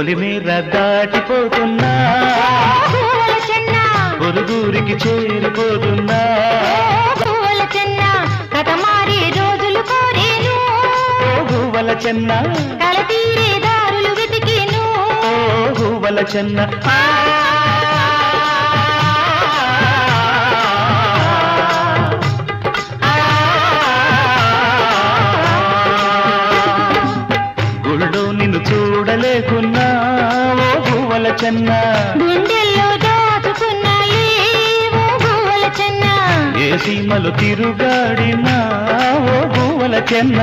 పొలిమేర దాటిపోతున్నా. గువ్వల చెన్న పొరుగురికి చేరిపోతున్నా. గువ్వల చెన్న కథ మారే రోజులు కోరేను. ఓ గువ్వల చెన్న కల తీరే దారులు వెతికేను. ఓ చెన్న గుళ్ళో నిన్ను చూడలేకున్నా. ఓ గువ్వల చెన్న. గుండెల్లో దాచుకున్నాయి. ఓ గువ్వల చెన్న. ఏ సీమలు తిరుగాడినా. ఓ గువ్వల చెన్న.